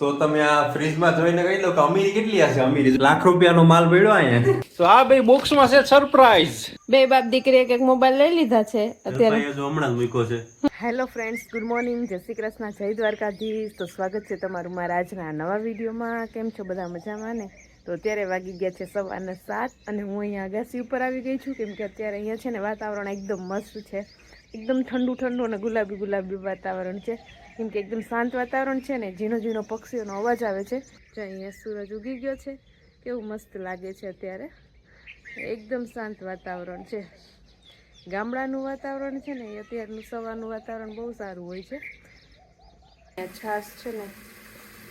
તો તમે આ ફ્રીજમાં જોઈને કહી લો કે અમીરી કેટલી હશે? અમીરી લાખ રૂપિયાનો માલ પડ્યો અહીંયા. તો આ ભાઈ બોક્સમાં છે સરપ્રાઈઝ બે બાપ દીકરી એક એક મોબાઈલ લઈ લીધા છે. અત્યારે જો હમણાં મૂક્યો છે. હેલો ફ્રેન્ડ્સ ગુડ મોર્નિંગ જય શ્રી કૃષ્ણ જય દ્વારકાધીશ. તો સ્વાગત છે તમારું મારા આજના નવા વિડીયોમાં. કેમ છો બધા મજામાં ને? તો અત્યારે વાગી ગયા છે સવારના સાત અને હું અહીંયા અગાસી ઉપર આવી ગઈ છું કેમ કે અત્યારે અહીંયા છે ને વાતાવરણ એકદમ મસ્ત છે. એકદમ ઠંડુ ઠંડુ અને ગુલાબી ગુલાબી વાતાવરણ છે. કેમ કે એકદમ શાંત વાતાવરણ છે ને, ઝીણો ઝીણો પક્ષીઓનો અવાજ આવે છે. જો અહીંયા સૂરજ ઉગી ગયો છે, કેવું મસ્ત લાગે છે અત્યારે. એકદમ શાંત વાતાવરણ છે. ગામડાનું વાતાવરણ છે ને અત્યારનું સવારનું વાતાવરણ બહુ સારું હોય છે. છાશ છે ને,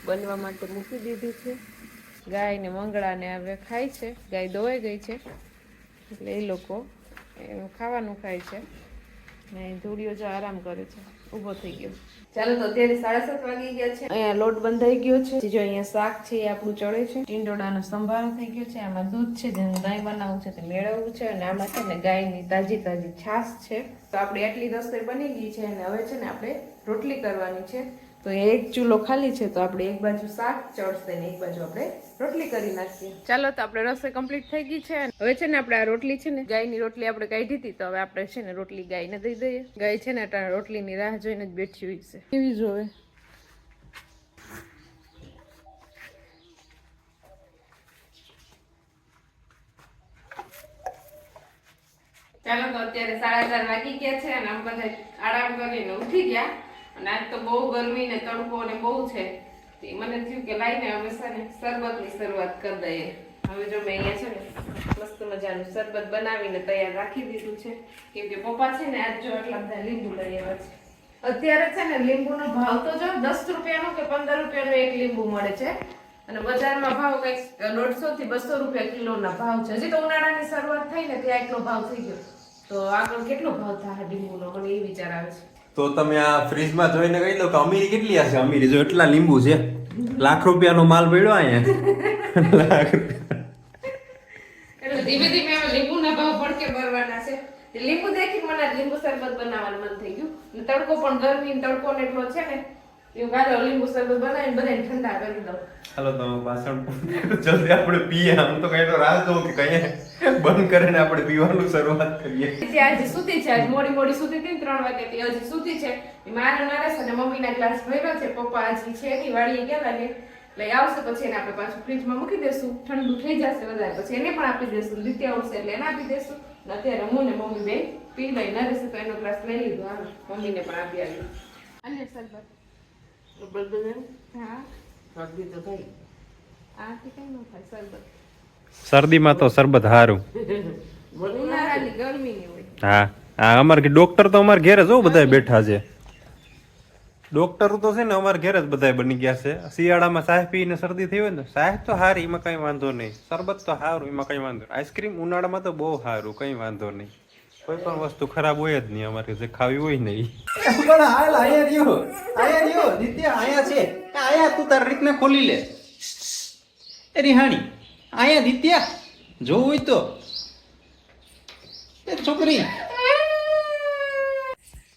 બનવા માટે મૂકી દીધી છે. ગાય ને મંગળાને હવે ખાય છે. ગાય દોવાઈ ગઈ છે. એટલે એ લોકો ખાવાનું ખાય છે. ને ધૂળીઓ જો આરામ કરે છે. ઊભો થઈ ગયો. ચાલો તો અત્યારે સાડા સાત વાગી ગયા છે. અહીંયા લોટ બંધાઈ ગયો છે. જો અહીંયા શાક છે એ આપણું ચડે છે. ટીંડોળાનો સંભારો થઈ ગયો છે. આમાં દૂધ છે જેનું દહીં બનાવવું છે તે મેળવવું છે અને આમાં છે ને ગાયની તાજી તાજી છાશ છે. તો આપણી આટલી રસોઈ બની ગઈ છે અને હવે છે ને આપણે રોટલી કરવાની છે. તો એક ચૂલો ખાલી છે તો આપણે એક બાજુ શાક ચડશે ને એક બાજુ આપણે રોટલી કરી નાખીએ. ચાલો તો આપણે રસોઈ કમ્પ્લીટ થઈ ગઈ છે. હવે છે ને આપણે આ રોટલી છે ને ગાયની રોટલી આપણે કાઢી હતી તો હવે આપણે છે ને રોટલી ગાયને દઈ દઈએ. ગાય છે ને અટાણે રોટલીની રાહ જોઈને જ બેઠી હોય છે. કેવી જોવે ચાલો તો અત્યારે સાડા ચાર વાગી ગયા છે અને આમ બધા આરામ કરીને ઉઠી ગયા. અને આજ તો બહુ ગરમી ને તડકો ને બહુ છે. તે મને થયું કે લાઈને હવે છે ને શરબતની શરૂઆત કરી દઈએ. હવે જો મેં અહીંયા છે ને મસ્ત મજાનું શરબત બનાવીને તૈયાર રાખી દીધું છે. કેમ કે પપ્પા છે ને આજ જો આટલા બધા લીંબુ લઈ આવ્યા છે. અત્યારે છે ને લીંબુનો ભાવ તો જો દસ રૂપિયાનો કે પંદર રૂપિયાનો એક લીંબુ મળે છે. અને બજારમાં ભાવ કંઈક દોઢસો થી બસો રૂપિયા કિલોના ભાવ છે. હજી તો ઉનાળાની શરૂઆત થઈ ને ત્યાં એટલો ભાવ થઈ ગયો. તો આગળ કેટલો ભાવ થાય લીંબુનો? મને એ વિચાર આવે છે. તો તમે આ ફ્રીજમાં જોઈને કહી દો કે અમીરી કેટલી હશે? અમીરી જો એટલા લીંબુ છે. લાખ રૂપિયાનો માલ પડ્યો અહીંયા. લાખ. એટલે ધીમે ધીમે લીંબુના ભાવ પડકે ભરવાના છે. લીંબુ દેખી મને લીંબુ શરબત બનાવવાનું મન થઈ ગયું. તડકો પણ ગરમી તડકો ને એટલો છે ને, એવું ગાલો લીંબુ શરબત બનાવીને બધાને ઠંડા કરી દઉં. હાલો તમે વાસણ જલ્દી આપણે પીએ. આમ તો કઈ તો રાહ જોઉં કે કઈ બંધ કરીને આપણે પીવાનું શરૂઆત કરીએ. આજે સુધી છે. આજ મોડી મોડી સુધી હતી ત્રણ વાગે થી હજી સૂતી છે. મારા નરેશ અને મમ્મીના ગ્લાસ ભર્યો છે. પપ્પા હજી છે એની વાડીએ ગયા લાગે. એટલે આવશે પછી એને આપણે પાછું ફ્રીજમાં મૂકી દેશું. ઠંડુ થઈ જશે વધારે. પછી એને પણ આપી દેશું. લીધી આવશે એટલે એને આપી દેશું. ને અત્યારે હું ને મમ્મી બે. પી લઈ. નરેશે તો એનો ગ્લાસ લઈ લીધો. મમ્મીને પણ આપી આવ્યું અને શરબત હા. શરદી તો થઈ આથી કઈ ન થાય શરબત. શરદીમાં તો શરબત હારું. ઉનાળાની ગરમીની હોય. હા હા અમારે ડોક્ટર તો અમારે ઘેર જ હો બધા બેઠા છે. ડોક્ટર તો છે ને અમારે ઘેર જ બધા બની ગયા છે. શિયાળામાં સાહેબ પીને શરદી થઈ હોય ને સાહેબ તો હારી એમાં કઈ વાંધો નહીં. શરબત તો સારું એમાં કઈ વાંધો નહીં. આઈસ્ક્રીમ ઉનાળામાં તો બહુ સારું કઈ વાંધો નહીં. કોઈ પણ વસ્તુ ખરાબ હોય જ નહીં અમારે, જે ખાવી હોય નહીં પણ હાલ આયા રહ્યો આયા રહ્યો, નિત્ય આયા છે. આયા, તું તાર રીતને ખોલી લે. એ રિહાણી, આયા નિત્ય જોવું હોય તો. એ છોકરી.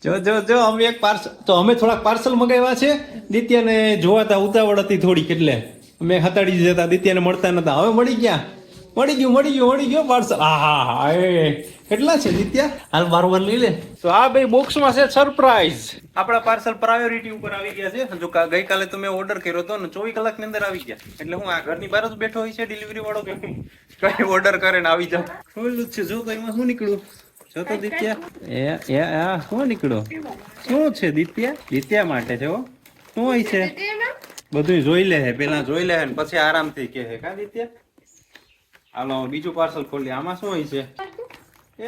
જો જો જો, અમે એક પાર્સલ તો અમે થોડાક પાર્સલ મગાવ્યા છે. દિત્યાને જોવાતા ઉતાવળ હતી થોડીક એટલે અમે હતાડી જતા દિત્યાને મળતા નતા. હવે મળી ગયા. મળી ગયું મળી ગયું, મળી ગયો પાર્સલ આ હા હા એ. કેટલા છે દિત્યા હાલ બારોબાર લઈ લે. તો આ ભાઈ બોક્સમાં છે સરપ્રાઈઝ આપણા પાર્સલ પ્રાયોરિટી ઉપર આવી ગયા છે. જો કા- ગઈકાલે તો મેં ઓર્ડર કર્યો હતો ને ચોવીસ કલાકની અંદર આવી ગયા. એટલે હું આ ઘરની બહાર જ બેઠો હોય છે ડિલિવરી વાળો. કે કઈ ઓર્ડર કરે ને આવી જાવ ખોલું છે જો તો એમાં શું નીકળ્યું? જો તો દિત્યા. એ એ આ શું નીકળ્યો? શું છે દિત્યા? દિત્યા માટે છે હો. શું હોય છે? બધું જોઈ લે હે પેલા જોઈ લે ને પછી આરામથી કે કા દિત્યા? હાલો બીજું પાર્સલ ખોલી આમાં શું હોય છે?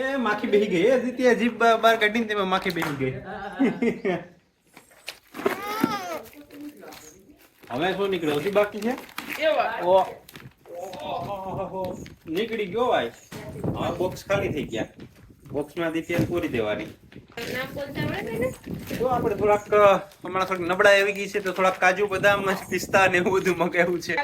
એ માખી બેહી ગઈ. એ દિત્યા જીભ બહાર કાઢીને તેમાં માખી બેહી ગઈ. હવે શું નીકળ્યો? હજી બાકી છે? ઓ. નીકળી ગયો ભાઈ. હવે બોક્સ ખાલી થઈ ગયા. બોક્સમાં દિત્યા પૂરી દેવાની. તો આપણે થોડાક હમણાં થોડીક નબળાઈ આવી ગઈ છે તો થોડાક કાજુ બદામ પિસ્તા ને એવું બધું મગાવ્યું છે.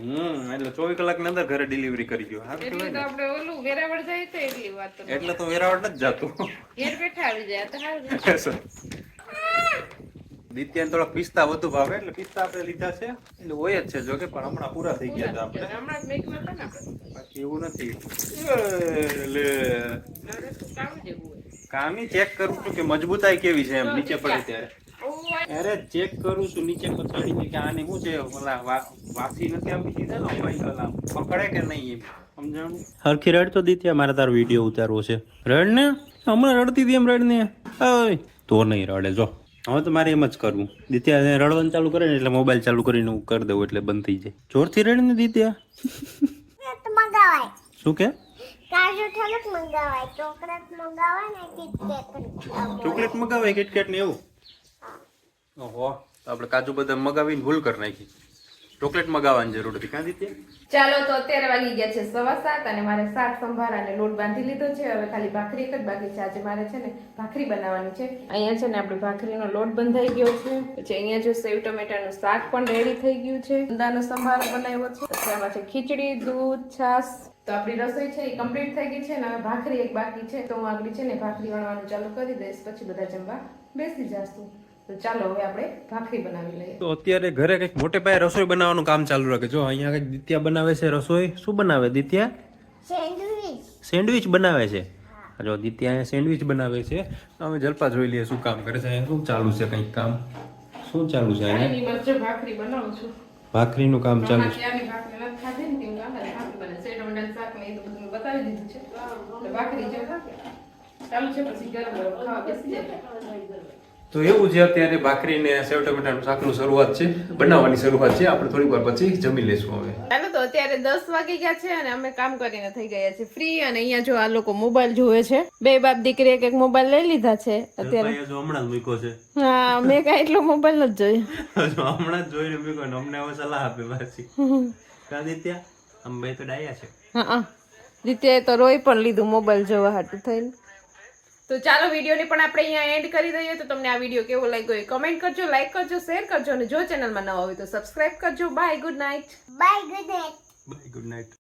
ને. હમ એટલે ચોવીસ કલાકની અંદર ઘરે ડિલિવરી કરી ગયો એટલે તો ને. આપણે ઓલું વેરાવળ જાય તો એટલી વાત એટલે તો વેરાવળ નથી જતું. ઘેર બેઠા આવી જાય તો સારું દિત્યાને થોડા પિસ્તા વધુ ભાવે એટલે પિસ્તા આપણે લીધા છે. એટલે હોય જ છે જોકે પણ હમણાં પૂરા થઈ ગયા છે આપણે. હમણાં ને બાકી એવું નથી. લે કામ જેવું કામી ચેક કરું છું કે મજબૂતાઈ કેવી છે એમ નીચે પડે ત્યારે. અરે ચેક કરું છું નીચે પછાડીને કે આને શું છે ઓલા વાસી નથી આપી દીધા ને ભાઈ ઓલા પકડે કે નહીં એમ સમજાણું? હરખી રડ તો દીધી મારે તારો વીડિયો ઉતારવો છે. રડ ને? હમણાં રડતી હતી એમ રડ ને? તો નહીં રડે જો. હવે તો મારે એમ જ કરવું. દિત્યા રડવાનું ચાલુ કરે ને એટલે મોબાઈલ ચાલુ કરીને હું કરી દઉં એટલે બંધ થઈ જાય. જોરથી રડ ને દિત્યા? શું કે? કાજુ ઠલક મંગાવાય ચોકલેટ મંગાવાય ને ચોકલેટ મગાવાય કિટકેટ ને એવું? આપણે કાજુ બદામ મગાવીને ભૂલ કરી નાખી. ચોકલેટ મગાવવાની જરૂર હતી. કાં દીધી? ચાલો, તો અત્યારે વાગી ગયા છે સવા સાત અને મારે શાક સંભાર અને લોટ બાંધી લીધો છે. હવે ખાલી ભાખરી એક જ બાકી છે. આજે મારે છે ને ભાખરી બનાવવાની છે. અહીંયા છે ને આપણે ભાખરીનો લોટ બંધાઈ ગયો છે. પછી અહીંયા જો સેવ ટમેટાનું શાક પણ રેડી થઈ ગયું છે. અંદાનો સંભાર બનાવ્યો છે. પછી આમાં છે ખીચડી, દૂધ, છાશ. તો આપણી રસોઈ છે એ કમ્પ્લીટ થઈ ગઈ છે ને હવે ભાખરી એક બાકી છે. તો હું આગળ છે ને ભાખરી વણવાનું ચાલુ કરી દઈશ. પછી બધા જમવા બેસી જાશું. તો ચાલો હવે આપણે ભાખરી બનાવી લઈએ. તો અત્યારે ઘરે કંઈક મોટે પાયે રસોઈ બનાવવાનું કામ ચાલુ રાખે. જો અહીંયા કંઈક દિત્યા બનાવે છે રસોઈ. શું બનાવે દિત્યા? સેન્ડવિચ સેન્ડવિચ બનાવે છે? જો દિત્યા અહીંયા સેન્ડવિચ બનાવે છે. તો અમે જલપા જોઈ લઈએ શું કામ કરે છે. અહીંયા શું ચાલુ છે કંઈક કામ? શું ચાલુ છે અહીંયા? ભાખરી બનાવું છું. ભાખરીનું કામ ચાલુ છે ત્યાંની ભાખરી નથી ખાધી ને તેમ ગાંઠાની ભાખરી બને છે. ટમેટાનું શાક ને એ તો બધું મેં બતાવી દીધું છે. ભાખરી ચાલુ છે પછી ગરમ ગરમ ખાવા બેસી જાય. તો એવું છે અત્યારે ભાખરી ને સેવ ટમેટાનું શાકનું શરૂઆત છે બનાવવાની શરૂઆત છે. આપણે થોડીક વાર પછી જમી લેશું હવે. ચાલો તો અત્યારે દસ વાગી ગયા છે અને અમે કામ કરીને થઈ ગયા છે ફ્રી અને અહીંયા જો આ લોકો મોબાઈલ જોવે છે. બે બાપ દીકરી એક એક મોબાઈલ લઈ લીધા છે. અત્યારે હમણાં જ મૂક્યો છે. હા મેં કાંઈ એટલો મોબાઈલ નથી જોયો. જો હમણાં જ જોઈને મૂક્યો ને અમને હવે સલાહ આપે પાછી. આદિત્ય દિત્યા તો ડાયા છે. હા રીતે તો રોઈ પણ લીધું મોબાઈલ જોવા હાટું થઈને. તો ચાલો વિડીયોને પણ આપણે અહીંયા એન્ડ કરી દઈએ તો તમને આ વીડિયો કેવો લાગ્યો એ કમેન્ટ કરજો લાઈક કરજો શેર કરજો અને જો ચેનલમાં નવા હોય તો સબસ્ક્રાઇબ કરજો. Bye good night bye good night bye good night